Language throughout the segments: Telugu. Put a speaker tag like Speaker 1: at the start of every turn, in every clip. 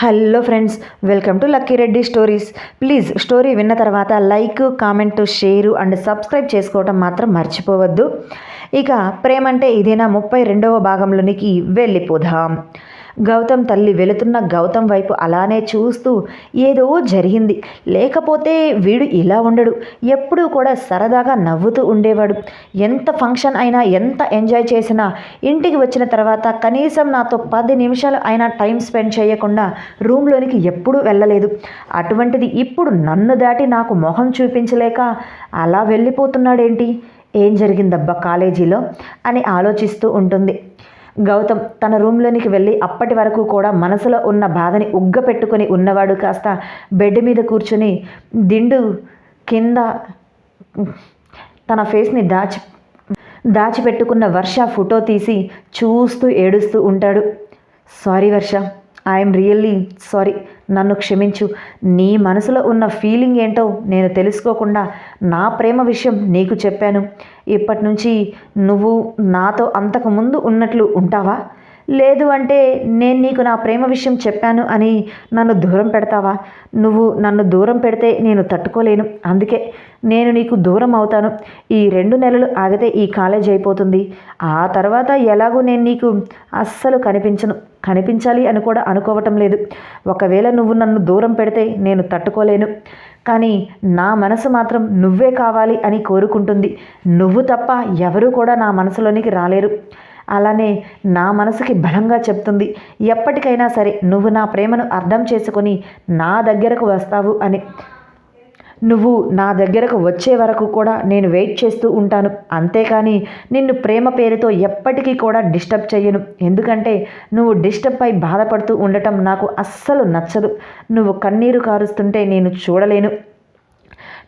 Speaker 1: Hello friends welcome to Lucky Reddy stories. Please story విన్న తర్వాత like comment share and subscribe చేసుకోవటం మాత్రం మర్చిపోవద్దు. ఇక ప్రేమ అంటే ఇదేనా ముప్పై రెండవ భాగంలోనికి వెళ్ళిపోదాం. గౌతమ్ తల్లి వెళుతున్న గౌతమ్ వైపు అలానే చూస్తూ ఏదో జరిగింది. లేకపోతే వీడు ఇలా ఉండడు. ఎప్పుడూ కూడా సరదాగా నవ్వుతూ ఉండేవాడు. ఎంత ఫంక్షన్ అయినా ఎంత ఎంజాయ్ చేసినా ఇంటికి వచ్చిన తర్వాత కనీసం నాతో పది నిమిషాలు అయినా టైం స్పెండ్ చేయకుండా రూమ్లోనికి ఎప్పుడూ వెళ్ళలేదు. అటువంటిది ఇప్పుడు నన్ను దాటి నాకు మొహం చూపించలేక అలా వెళ్ళిపోతున్నాడేంటి? ఏం జరిగిందబ్బా కాలేజీలో? అని ఆలోచిస్తూ ఉంటుంది. గౌతమ్ తన రూమ్లోనికి వెళ్ళి అప్పటి వరకు కూడా మనసులో ఉన్న బాధని ఉగ్గ పెట్టుకొని ఉన్నవాడు కాస్త బెడ్ మీద కూర్చుని దిండు కింద తన ఫేస్ని దాచి దాచిపెట్టుకున్న వర్ష ఫోటో తీసి చూస్తూ ఏడుస్తూ ఉంటాడు. Sorry Varsha I'm really sorry. నన్ను క్షమించు. నీ మనసులో ఉన్న ఫీలింగ్ ఏంటో నేను తెలుసుకోకుండా నా ప్రేమ విషయం నీకు చెప్పాను. ఇప్పటి నుంచి నువ్వు నాతో అంతకుముందు ఉన్నట్లు ఉంటావా? లేదు అంటే నేను నీకు నా ప్రేమ విషయం చెప్పాను అని నన్ను దూరం పెడతావా? నువ్వు నన్ను దూరం పెడితే నేను తట్టుకోలేను. అందుకే నేను నీకు దూరం అవుతాను. ఈ రెండు నెలలు ఆగితే ఈ కాలేజ్ అయిపోతుంది. ఆ తర్వాత ఎలాగూ నేను నీకు అస్సలు కనిపించను. కనిపించాలి అని కూడా అనుకోవటం లేదు. ఒకవేళ నువ్వు నన్ను దూరం పెడితే నేను తట్టుకోలేను. కానీ నా మనసు మాత్రం నువ్వే కావాలి అని కోరుకుంటుంది. నువ్వు తప్ప ఎవరూ కూడా నా మనసులోనికి రాలేరు. అలానే నా మనసుకి బలంగా చెప్తుంది ఎప్పటికైనా సరే నువ్వు నా ప్రేమను అర్థం చేసుకొని నా దగ్గరకు వస్తావు అని. నువ్వు నా దగ్గరకు వచ్చే వరకు కూడా నేను వెయిట్ చేస్తూ ఉంటాను. అంతేకాని నిన్ను ప్రేమ పేరుతో ఎప్పటికీ కూడా డిస్టర్బ్ చేయను ఎందుకంటే నువ్వు డిస్టర్బ్ అయి బాధపడుతూ ఉండటం నాకు అస్సలు నచ్చదు. నువ్వు కన్నీరు కారుస్తుంటే నేను చూడలేను.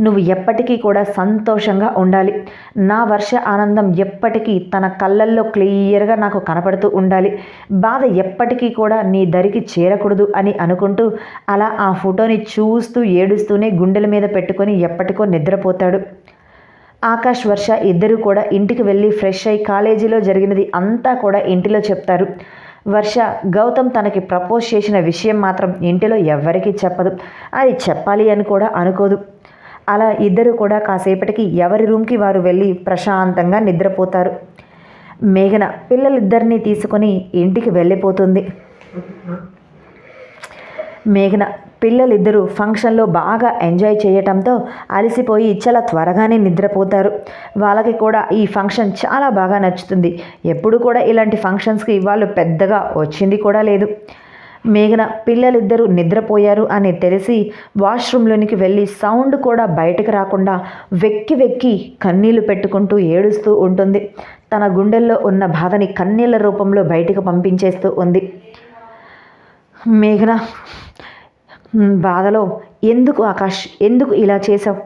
Speaker 1: నువ్వు ఎప్పటికీ కూడా సంతోషంగా ఉండాలి. నా వర్ష ఆనందం ఎప్పటికీ తన కళ్ళల్లో క్లియర్గా నాకు కనపడుతూ ఉండాలి. బాధ ఎప్పటికీ కూడా నీ దరికి చేరకూడదు అని అనుకుంటూ అలా ఆ ఫోటోని చూస్తూ ఏడుస్తూనే గుండెల మీద పెట్టుకొని ఎప్పటికో నిద్రపోతాడు. ఆకాష్ వర్ష ఇద్దరు కూడా ఇంటికి వెళ్ళి ఫ్రెష్ అయి కాలేజీలో జరిగినది అంతా కూడా ఇంటిలో చెప్తారు. వర్ష గౌతమ్ తనకి ప్రపోజ్ చేసిన విషయం మాత్రం ఇంటిలో ఎవ్వరికీ చెప్పదు. అది చెప్పాలి అని కూడా అనుకోదు. అలా ఇద్దరు కూడా కాసేపటికి ఎవరి రూమ్కి వారు వెళ్ళి ప్రశాంతంగా నిద్రపోతారు. మేఘన పిల్లలిద్దరినీ తీసుకొని ఇంటికి వెళ్ళిపోతుంది. మేఘన పిల్లలిద్దరూ ఫంక్షన్లో బాగా ఎంజాయ్ చేయటంతో అలసిపోయి చాలా త్వరగానే నిద్రపోతారు. వాళ్ళకి కూడా ఈ ఫంక్షన్ చాలా బాగా నచ్చుతుంది. ఎప్పుడు కూడా ఇలాంటి ఫంక్షన్స్కి వాళ్ళు పెద్దగా వచ్చింది కూడా లేదు. మేఘన పిల్లలిద్దరూ నిద్రపోయారు అని తెలిసి వాష్రూమ్లోనికి వెళ్ళి సౌండ్ కూడా బయటకు రాకుండా వెక్కి వెక్కి కన్నీళ్ళు పెట్టుకుంటూ ఏడుస్తూ ఉంటుంది. తన గుండెల్లో ఉన్న బాధని కన్నీళ్ళ రూపంలో బయటకు పంపించేస్తూ ఉంది. మేఘన బాధలో ఎందుకు ఆకాష్ ఎందుకు ఇలా చేశావు?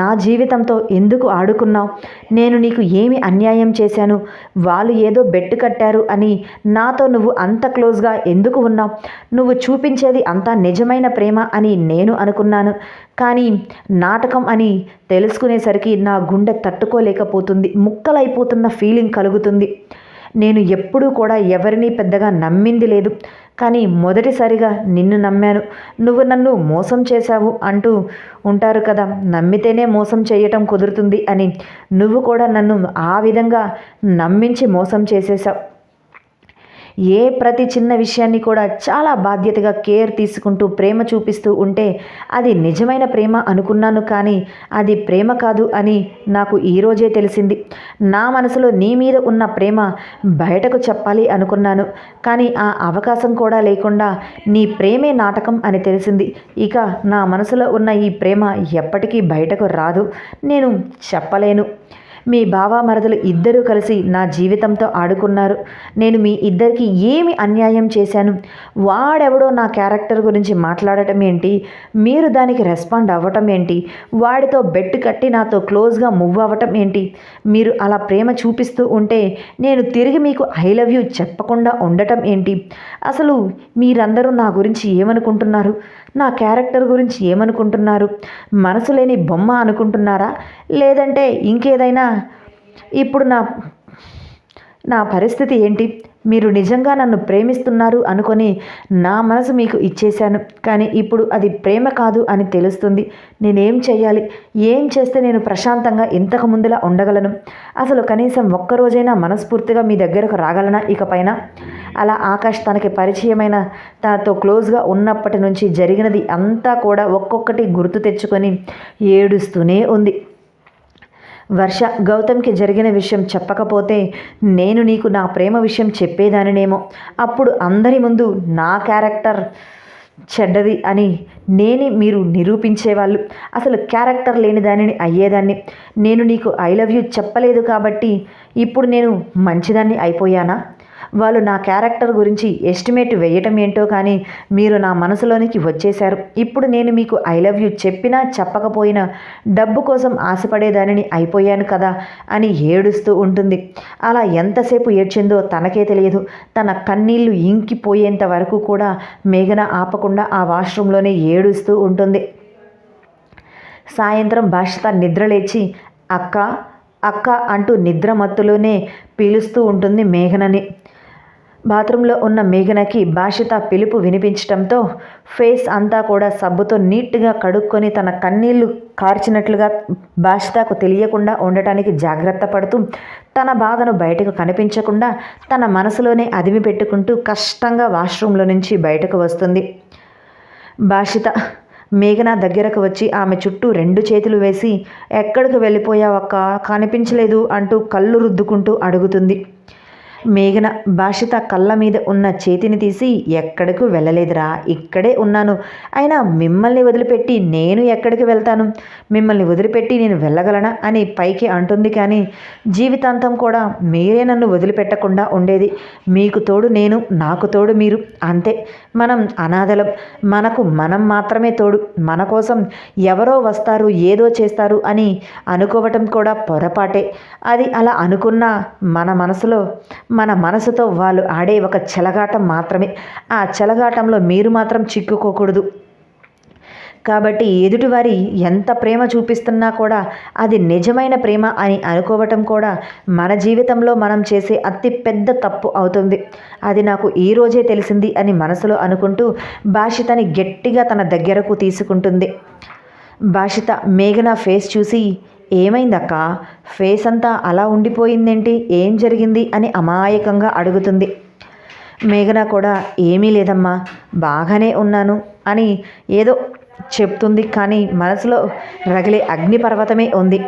Speaker 1: నా జీవితంతో ఎందుకు ఆడుకున్నావు? నేను నీకు ఏమి అన్యాయం చేశాను? వాళ్ళు ఏదో బెట్టు కట్టారు అని నాతో నువ్వు అంత క్లోజ్గా ఎందుకు ఉన్నావు? నువ్వు చూపించేది అంతా నిజమైన ప్రేమ అని నేను అనుకున్నాను. కానీ నాటకం అని తెలుసుకునేసరికి నా గుండె తట్టుకోలేకపోతుంది. ముక్కలైపోతున్న ఫీలింగ్ కలుగుతుంది. నేను ఎప్పుడూ కూడా ఎవరిని పెద్దగా నమ్మింది లేదు. కానీ మొదటిసారిగా నిన్ను నమ్మాను. నువ్వు నన్ను మోసం చేశావు అంటూ ఉంటారు కదా. నమ్మితేనే మోసం చేయటం కుదురుతుంది అని నువ్వు కూడా నన్ను ఆ విధంగా నమ్మించి మోసం చేసేసావు ఏ ప్రతి చిన్న విషయాన్ని కూడా చాలా బాధ్యతగా కేర్ తీసుకుంటూ ప్రేమ చూపిస్తూ ఉంటే అది నిజమైన ప్రేమ అనుకున్నాను కానీ అది ప్రేమ కాదు అని నాకు ఈరోజే తెలిసింది. నా మనసులో నీ మీద ఉన్న ప్రేమ బయటకు చెప్పాలి అనుకున్నాను కానీ ఆ అవకాశం కూడా లేకుండా నీ ప్రేమే నాటకం అని తెలిసింది. ఇక నా మనసులో ఉన్న ఈ ప్రేమ ఎప్పటికీ బయటకు రాదు. నేను చెప్పలేను. మీ బావ మరదలు ఇద్దరూ కలిసి నా జీవితంతో ఆడుకున్నారు. నేను మీ ఇద్దరికి ఏమి అన్యాయం చేశాను? వాడెవడో నా క్యారెక్టర్ గురించి మాట్లాడటం ఏంటి? మీరు దానికి రెస్పాండ్ అవ్వటం ఏంటి? వాడితో బెట్ కట్టి నాతో క్లోజ్గా మూవ్ అవ్వటం ఏంటి? మీరు అలా ప్రేమ చూపిస్తూ ఉంటే నేను తిరిగి మీకు ఐ లవ్ యూ చెప్పకుండా ఉండటం ఏంటి? అసలు మీరందరూ నా గురించి ఏమనుకుంటున్నారు? నా క్యారెక్టర్ గురించి ఏమనుకుంటున్నారు? మనసు లేని బొమ్మ అనుకుంటున్నారా? లేదంటే ఇంకేదైనా ఇప్పుడు నా నా పరిస్థితి ఏంటి? మీరు నిజంగా నన్ను ప్రేమిస్తున్నారు అనుకొని నా మనసు మీకు ఇచ్చేశాను. కానీ ఇప్పుడు అది ప్రేమ కాదు అని తెలుస్తుంది. నేనేం చేయాలి ఏం చేస్తే నేను ప్రశాంతంగా ఇంతకు ముందులా ఉండగలను? అసలు కనీసం ఒక్కరోజైనా మనస్ఫూర్తిగా మీ దగ్గరకు రాగలనా ఇకపైన? అలా ఆకాష్ తనకి పరిచయమైన తనతో క్లోజ్గా ఉన్నప్పటి నుంచి జరిగినది అంతా కూడా ఒక్కొక్కటి గుర్తు తెచ్చుకొని ఏడుస్తూనే ఉంది. వర్ష గౌతమ్కి జరిగిన విషయం చెప్పకపోతే నేను నీకు నా ప్రేమ విషయం చెప్పేదానినేమో. అప్పుడు అందరి ముందు నా క్యారెక్టర్ చెడ్డది అని నేనే మీరు నిరూపించేవాళ్ళు. అసలు క్యారెక్టర్ లేని దానిని అయ్యేదాన్ని. నేను నీకు ఐ లవ్ యూ చెప్పలేదు కాబట్టి ఇప్పుడు నేను మంచిదాన్ని అయిపోయానా? వాళ్ళు నా క్యారెక్టర్ గురించి ఎస్టిమేట్ వేయటం ఏంటో కానీ మీరు నా మనసులోనికి వచ్చేశారు. ఇప్పుడు నేను మీకు ఐ లవ్ యూ చెప్పినా చెప్పకపోయినా డబ్బు కోసం ఆశపడేదానిని అయిపోయాను కదా అని ఏడుస్తూ ఉంటుంది. అలా ఎంతసేపు ఏడ్చిందో తనకే తెలియదు. తన కన్నీళ్ళు ఇంకిపోయేంత వరకు కూడా మేఘన ఆపకుండా ఆ వాష్రూమ్లోనే ఏడుస్తూ ఉంటుంది. సాయంత్రం భాషిత నిద్రలేచి అక్క అక్క అంటూ నిద్రమత్తులోనే పీలుస్తూ ఉంటుంది మేఘనని. బాత్రూంలో ఉన్న మేఘనకి భాషిత పిలుపు వినిపించటంతో ఫేస్ అంతా కూడా సబ్బుతో నీట్గా కడుక్కొని తన కన్నీళ్ళు కార్చినట్లుగా భాషితకు తెలియకుండా ఉండటానికి జాగ్రత్త పడుతూ తన బాధను బయటకు కనిపించకుండా తన మనసులోనే అదిమి పెట్టుకుంటూ కష్టంగా వాష్రూమ్లో నుంచి బయటకు వస్తుంది. భాషిత మేఘన దగ్గరకు వచ్చి ఆమె చుట్టూ రెండు చేతులు వేసి ఎక్కడికి వెళ్ళిపోయావక్క? కనిపించలేదు అంటూ కళ్ళు రుద్దుకుంటూ అడుగుతుంది. మేఘన భాషిత కళ్ళ మీద ఉన్న చేతిని తీసి ఎక్కడికి వెళ్ళలేదురా ఇక్కడే ఉన్నాను. అయినా మిమ్మల్ని వదిలిపెట్టి నేను ఎక్కడికి వెళ్తాను? మిమ్మల్ని వదిలిపెట్టి నేను వెళ్ళగలనా? అని పైకి అంటుంది కానీ జీవితాంతం కూడా మీరే నన్ను వదిలిపెట్టకుండా ఉండేది. మీకు తోడు నేను నాకు తోడు మీరు. అంతే. మనం అనాథలం. మనకు మనం మాత్రమే తోడు. మన కోసం ఎవరో వస్తారు ఏదో చేస్తారు అని అనుకోవటం కూడా పొరపాటే. అది అలా అనుకున్న మన మనసులో మన మనసుతో వాళ్ళు ఆడే ఒక చెలగాటం మాత్రమే. ఆ చెలగాటంలో మీరు మాత్రం చిక్కుకోకూడదు. కాబట్టి ఎదుటివారి ఎంత ప్రేమ చూపిస్తున్నా కూడా అది నిజమైన ప్రేమ అని అనుకోవటం కూడా మన జీవితంలో మనం చేసే అతి పెద్ద తప్పు అవుతుంది. అది నాకు ఈ రోజే తెలిసింది అని మనసులో అనుకుంటూ భాషితని గట్టిగా తన దగ్గరకు తీసుకుంటుంది. భాషిత మేఘన ఫేస్ చూసి ఏమైందక్క? ఫేస్ అంతా అలా ఉండిపోయిందేంటి? ఏం జరిగింది? అని అమాయకంగా అడుగుతుంది. మేఘన కూడా ఏమీ లేదమ్మా బాగానే ఉన్నాను అని ఏదో చెప్తుంది కానీ మనసులో రగిలే అగ్నిపర్వతమే ఉంది.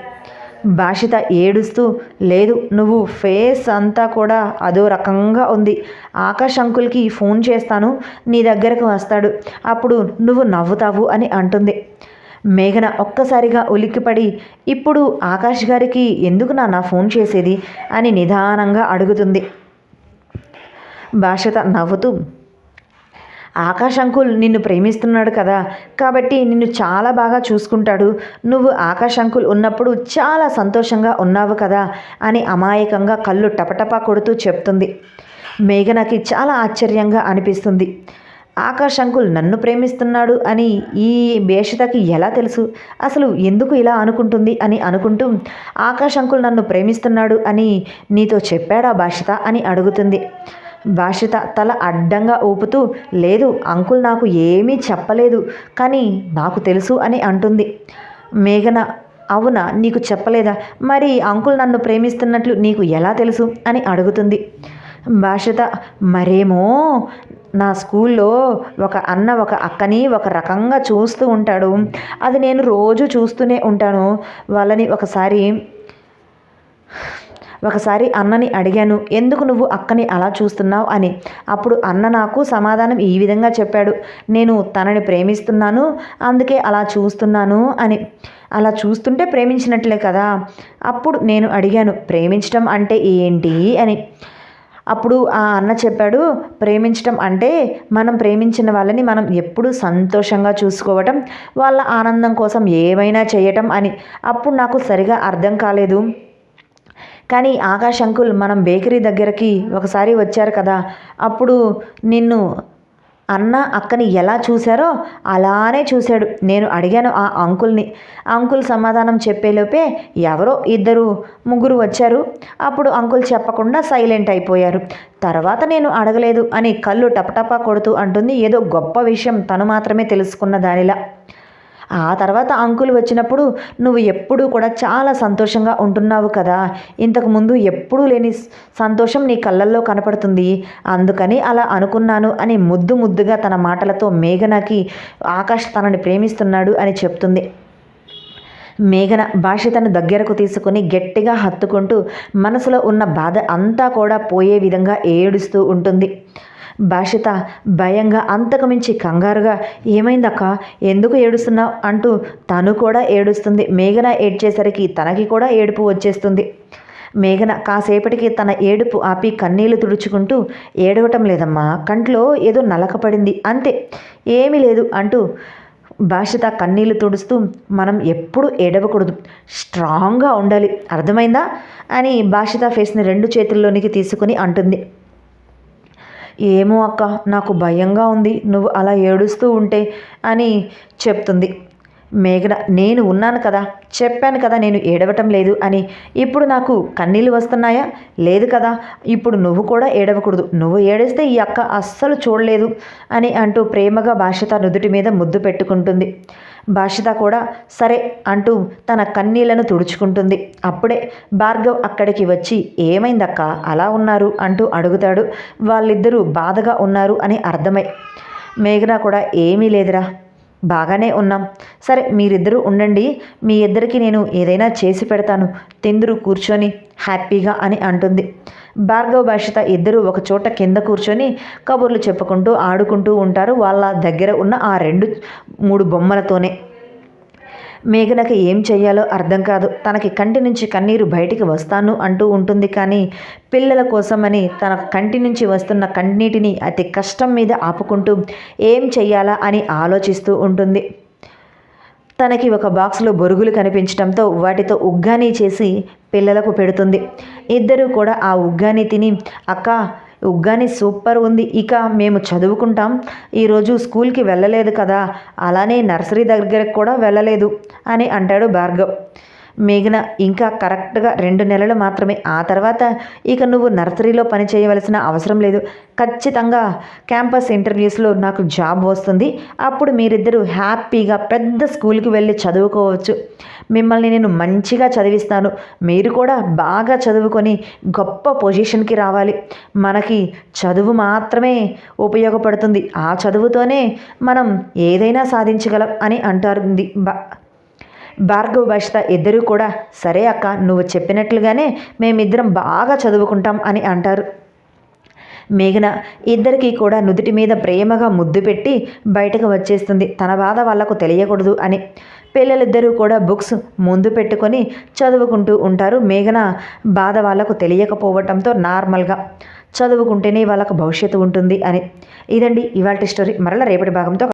Speaker 1: భాషిత ఏడుస్తూ లేదు నువ్వు ఫేస్ అంతా కూడా అదో రకంగా ఉంది. ఆకాష్ అంకుల్కి ఫోన్ చేస్తాను నీ దగ్గరకు వస్తాడు. అప్పుడు నువ్వు నవ్వుతావు అని అంటుంది. మేఘన ఒక్కసారిగా ఉలిక్కిపడి ఇప్పుడు ఆకాష్ గారికి ఎందుకు నాన్న ఫోన్ చేసేది? అని నిదానంగా అడుగుతుంది. భాషత నవ్వుతూ ఆకాష్ అంకుల్ నిన్ను ప్రేమిస్తున్నాడు కదా కాబట్టి నిన్ను చాలా బాగా చూసుకుంటాడు. నువ్వు ఆకాష్ అంకుల్ ఉన్నప్పుడు చాలా సంతోషంగా ఉన్నావు కదా అని అమాయకంగా కళ్ళు టపటపా కొడుతూ చెప్తుంది. మేఘనకి చాలా ఆశ్చర్యంగా అనిపిస్తుంది. ఆకాష్ అంకుల్ నన్ను ప్రేమిస్తున్నాడు అని ఈ భేషతకి ఎలా తెలుసు? అసలు ఎందుకు ఇలా అనుకుంటుంది అని అనుకుంటూ ఆకాష్ అంకుల్ నన్ను ప్రేమిస్తున్నాడు అని నీతో చెప్పాడా భాషిత అని అడుగుతుంది. భాషిత తల అడ్డంగా ఊపుతూ లేదు అంకుల్ నాకు ఏమీ చెప్పలేదు కానీ నాకు తెలుసు అని అంటుంది. మేఘన అవునా నీకు చెప్పలేదా? మరి అంకుల్ నన్ను ప్రేమిస్తున్నట్లు నీకు ఎలా తెలుసు? అని అడుగుతుంది. భాషత మరేమో నా స్కూల్లో ఒక అన్న ఒక అక్కని ఒక రకంగా చూస్తూ ఉంటాడు. అది నేను రోజు చూస్తూనే ఉంటాను. వాళ్ళని ఒకసారి ఒకసారి అన్నని అడిగాను ఎందుకు నువ్వు అక్కని అలా చూస్తున్నావు? అని. అప్పుడు అన్న నాకు సమాధానం ఈ విధంగా చెప్పాడు. నేను తనని ప్రేమిస్తున్నాను అందుకే అలా చూస్తున్నాను అని. అలా చూస్తుంటే ప్రేమించినట్లే కదా? అప్పుడు నేను అడిగాను ప్రేమించడం అంటే ఏంటి? అని. అప్పుడు ఆ అన్న చెప్పాడు ప్రేమించటం అంటే మనం ప్రేమించిన వాళ్ళని మనం ఎప్పుడూ సంతోషంగా చూసుకోవటం వాళ్ళ ఆనందం కోసం ఏమైనా చేయటం అని. అప్పుడు నాకు సరిగా అర్థం కాలేదు. కానీ ఆకాష్ అంకుల్ మనం బేకరీ దగ్గరకి ఒకసారి వచ్చారు కదా అప్పుడు నిన్ను అన్న అక్కని ఎలా చూశారో అలానే చూశాడు. నేను అడిగాను ఆ అంకుల్ని. అంకుల్ సమాధానం చెప్పేలోపే ఎవరో ఇద్దరు ముగ్గురు వచ్చారు. అప్పుడు అంకుల్ చెప్పకుండా సైలెంట్ అయిపోయారు. తర్వాత నేను అడగలేదు అని కళ్ళు టపటపా కొడుతూ అంటుంది. ఏదో గొప్ప విషయం తను మాత్రమే తెలుసుకున్న దానిలా. ఆ తర్వాత అంకుల్ వచ్చినప్పుడు నువ్వు ఎప్పుడూ కూడా చాలా సంతోషంగా ఉంటున్నావు కదా. ఇంతకుముందు ఎప్పుడూ లేని సంతోషం నీ కళ్ళల్లో కనపడుతుంది. అందుకని అలా అనుకున్నాను అని ముద్దు ముద్దుగా తన మాటలతో మేఘనకి ఆకాష్ తనని ప్రేమిస్తున్నాడు అని చెప్తుంది. మేఘన భాషితను దగ్గరకు తీసుకుని గట్టిగా హత్తుకుంటూ మనసులో ఉన్న బాధ అంతా కూడా పోయే విధంగా ఏడుస్తూ ఉంటుంది. భాషిత భయంగా అంతకుమించి కంగారుగా ఏమైందక్క ఎందుకు ఏడుస్తున్నావు అంటూ తను కూడా ఏడుస్తుంది. మేఘన ఏడ్చేసరికి తనకి కూడా ఏడుపు వచ్చేస్తుంది. మేఘన కాసేపటికి తన ఏడుపు ఆపి కన్నీళ్ళు తుడుచుకుంటూ ఏడవటం లేదమ్మా కంట్లో ఏదో నలకపడింది అంతే ఏమీ లేదు అంటూ భాషిత కన్నీళ్ళు తుడుస్తూ మనం ఎప్పుడు ఏడవకూడదు స్ట్రాంగ్గా ఉండాలి అర్థమైందా అని భాషిత ఫేస్ని రెండు చేతుల్లోనికి తీసుకుని అంటుంది. ఏమో అక్క నాకు భయంగా ఉంది నువ్వు అలా ఏడుస్తూ ఉంటే అని చెప్తుంది. మేఘన నేను ఉన్నాను కదా చెప్పాను కదా నేను ఏడవటం లేదు అని. ఇప్పుడు నాకు కన్నీళ్ళు వస్తున్నాయా? లేదు కదా ఇప్పుడు నువ్వు కూడా ఏడవకూడదు. నువ్వు ఏడేస్తే ఈ అక్క అస్సలు చూడలేదు అని అంటూ ప్రేమగా భాషత నుదుటి మీద ముద్దు పెట్టుకుంటుంది. భాషిత కూడా సరే అంటూ తన కన్నీళ్ళను తుడుచుకుంటుంది. అప్పుడే భార్గవ్ అక్కడికి వచ్చి ఏమైందక్క? అలా ఉన్నారు? అంటూ అడుగుతాడు. వాళ్ళిద్దరూ బాధగా ఉన్నారు అని అర్థమై మేఘన కూడా ఏమీ లేదురా. బాగానే ఉన్నాం. సరే మీరిద్దరూ ఉండండి. మీ ఇద్దరికి నేను ఏదైనా చేసి పెడతాను. తిందురు కూర్చొని హ్యాపీగా అని అంటుంది. భార్గవ భాషిత ఇద్దరు ఒక చోట కింద కూర్చొని కబుర్లు చెప్పుకుంటూ ఆడుకుంటూ ఉంటారు. వాళ్ళ దగ్గర ఉన్న ఆ రెండు మూడు బొమ్మలతోనే. మేఘనకి ఏం చెయ్యాలో అర్థం కాదు. తనకి కంటి నుంచి కన్నీరు బయటికి వస్తాను అంటూ ఉంటుంది కానీ పిల్లల కోసమని తన కంటి నుంచి వస్తున్న కన్నీటిని అతి కష్టం మీద ఆపుకుంటూ ఏం చెయ్యాలా అని ఆలోచిస్తూ ఉంటుంది. తనకి ఒక బాక్స్లో బొరుగులు కనిపించడంతో వాటితో ఉగ్గాని చేసి పిల్లలకు పెడుతుంది. ఇద్దరూ కూడా ఆ ఉగ్గాని తిని అక్క ఉగ్గాని సూపర్ ఉంది. ఇక మేము చదువుకుంటాం. ఈరోజు స్కూల్కి వెళ్ళలేదు కదా. అలానే నర్సరీ దగ్గరకు కూడా వెళ్ళలేదు అని అంటాడు భార్గవ్. మేఘన ఇంకా కరెక్ట్గా రెండు నెలలు మాత్రమే. ఆ తర్వాత ఇక నువ్వు నర్సరీలో పని చేయవలసిన అవసరం లేదు. ఖచ్చితంగా క్యాంపస్ ఇంటర్వ్యూస్లో నాకు జాబ్ వస్తుంది. అప్పుడు మీరిద్దరూ హ్యాపీగా పెద్ద స్కూల్కి వెళ్ళి చదువుకోవచ్చు. మిమ్మల్ని నేను మంచిగా చదివిస్తాను. మీరు కూడా బాగా చదువుకొని గొప్ప పొజిషన్కి రావాలి. మనకి చదువు మాత్రమే ఉపయోగపడుతుంది. ఆ చదువుతోనే మనం ఏదైనా సాధించగలం అని అంటారు బా భార్గవ భాషిత ఇద్దరూ కూడా సరే అక్క నువ్వు చెప్పినట్లుగానే మేమిద్దరం బాగా చదువుకుంటాం అని అంటారు. మేఘన ఇద్దరికీ కూడా నుదుటి మీద ప్రేమగా ముద్దు పెట్టి బయటకు వచ్చేస్తుంది. తన బాధ వాళ్ళకు తెలియకూడదు అని. పిల్లలిద్దరూ కూడా బుక్స్ ముందు పెట్టుకొని చదువుకుంటూ ఉంటారు. మేఘన బాధ వాళ్ళకు తెలియకపోవటంతో నార్మల్గా చదువుకుంటేనే వాళ్ళకు భవిష్యత్తు ఉంటుంది అని. ఇదండి ఇవాళ స్టోరీ. మరలా రేపటి భాగంతో